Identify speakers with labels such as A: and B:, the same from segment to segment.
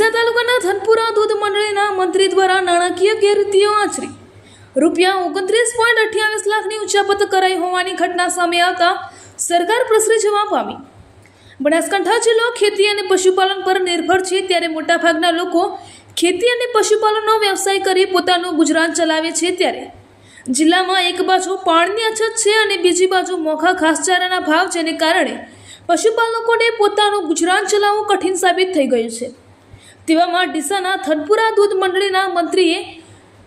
A: ડીસા તાલુકાના ધનપુરા દૂધ મંડળીના મંત્રી દ્વારા નાણાકીય ગેરરીતિઓ આચરી. રૂપિયા ઓગણત્રીસ પોઈન્ટ અઠ્યાવીસ લાખની ઉચાપત કરાઈ હોવાની ઘટના સામે આવતા સરકાર પ્રસરી જવા પામી બનાસકાંઠા જિલ્લો ખેતી અને પશુપાલન પર નિર્ભર છે ત્યારે મોટાભાગના લોકો ખેતી અને પશુપાલનનો વ્યવસાય કરી પોતાનું ગુજરાન ચલાવે છે ત્યારે. જિલ્લામાં એક બાજુ પાણીની અછત છે અને બીજી બાજુ મોખા ઘાસચારાના ભાવ જેને કારણે પશુપાલકોને પોતાનું ગુજરાન ચલાવવું કઠિન સાબિત થઈ ગયું છે. તેવામાં ડીસાના થનપુરા દૂધ મંડળીના મંત્રીએ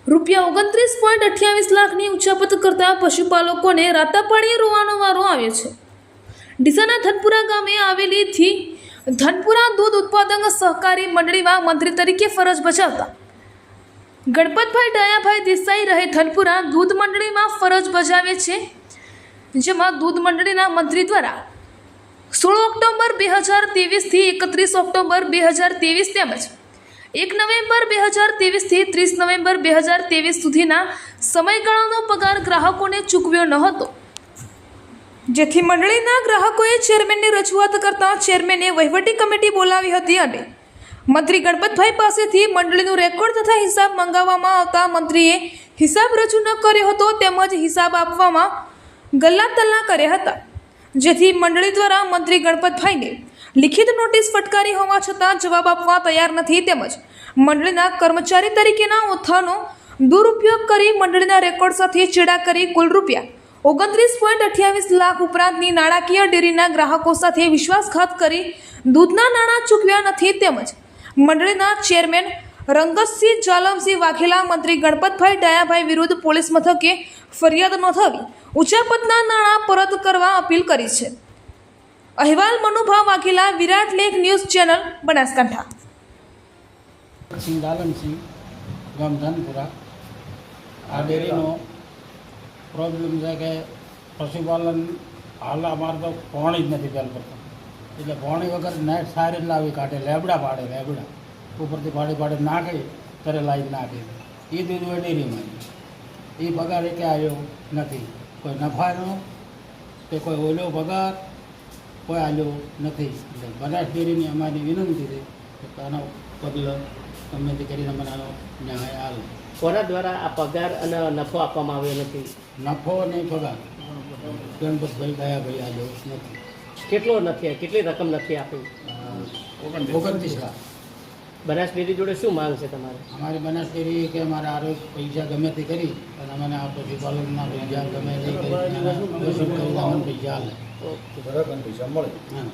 A: રૂપિયા ઓગણત્રીસ પોઈન્ટ અઠ્યાવીસ લાખની ઉચાપત કરતા પશુપાલકોને રાતાપાણીએ રોવાનો વારો આવ્યો છે. ડીસાના ધનપુરા ગામે આવેલી થી ધનપુરા દૂધ ઉત્પાદક સહકારી મંડળીમાં મંત્રી તરીકે ફરજ બજાવતા. ગણપતભાઈ ડાયાભાઈ દેસાઈ રહે ધનપુરા દૂધ મંડળીમાં ફરજ બજાવે છે, જેમાં દૂધ મંડળીના મંત્રી દ્વારા સોળ ઓક્ટોબર બે હજાર ત્રેવીસથી એકત્રીસ ઓક્ટોબર બે હજાર ત્રેવીસ તેમજ એક નવેમ્બર બે હજાર ત્રેવીસથી ત્રીસ નવેમ્બર બે હજાર ત્રેવીસ સુધીના સમયગાળાનો પગાર ગ્રાહકોને ચૂકવ્યો ન હતો. જેથી મંડળીના ગ્રાહકોએ ચેરમેનની રજૂઆત કરતા ચેરમેને વહીવટી કમિટી બોલાવી હતી અને મંત્રી ગણપતભાઈ પાસેથી મંડળીનું રેકોર્ડ તથા હિસાબ મંગાવવામાં આવતા મંત્રીએ હિસાબ રજૂ ન કર્યો હતો, તેમજ હિસાબ આપવામાં ગલ્લા તલ્લા કર્યા હતા. જેથી મંડળી દ્વારા મંત્રી ગણપતભાઈને લિખિત નોટિસ ફટકારી હોવા છતાં જવાબ આપવા તૈયાર નથી તેમજ મંડળીના કર્મચારી તરીકેના ઓથાનો દુરુપયોગ કરી મંડળીના રેકોર્ડ સાથે ચેડા કરી કુલ રૂપિયા ઓગણત્રીસ પોઈન્ટ અઠ્યાવીસ લાખ ઉપરાંતની નાણાકીય ડેરીના ગ્રાહકો સાથે વિશ્વાસઘાત કરી દૂધના નાણાં ચૂકવ્યા નથી તેમજ મંડળીના ચેરમેન રંગતસિંહ જાલમસિંહ વાઘેલા, મંત્રી ગણપતભાઈ ડાયાભાઈ વિરુદ્ધ પોલીસ મથકે ફરિયાદ નોંધાવી ઉચાપતના નાણાં પરત કરવા અપીલ કરી છે. અહેવાલ મનુભાવ વાઘેલા, વિરાટ લેખ ન્યૂઝ ચેનલ, બનાસકાંઠા.
B: સિંહ દાલનસિંહ ગામ આ ડેરીનો પ્રોબ્લેમ છે કે પશુપાલન હાલ અમારે તો પોણી જ નથી પહેલ પડતો એટલે પોણી વગર નેટ સારી લાવી કાઢે, લેબડા પાડે, લેબડા. ઉપરથી પાડી પાડી નાખે, ત્યારે લાવી નાખે. એ દીધું એ ડેરીમાં. એ પગાર એટલે આવ્યો નથી. કોઈ નફાનો કે કોઈ ઓલો પગાર કોઈ આવ્યો નથી. એટલે બનાસ ડેરીની અમારી વિનંતી છે કે આનો પગલો તમે તે કરીને મને આનો ન્યાય આવે
C: કોના દ્વારા આ પગાર અને નફો આપવામાં આવ્યો નથી?
B: નફો અને પગાર. ગણપતભાઈ દયાભાઈ આવ્યો નથી.
C: કેટલો નથી કેટલી રકમ નથી આપી?
B: ઓગણત્રીસ લાખ.
C: બનાસ ડેરી જોડે શું માંગ છે તમારે?
B: અમારી બનાસ ડેરી કે અમારે આરોગ્ય પૈસા ગમે તે કરી અને અમને આ પશુપાલનના પૈસા ગમે તે કરી પૈસા હા.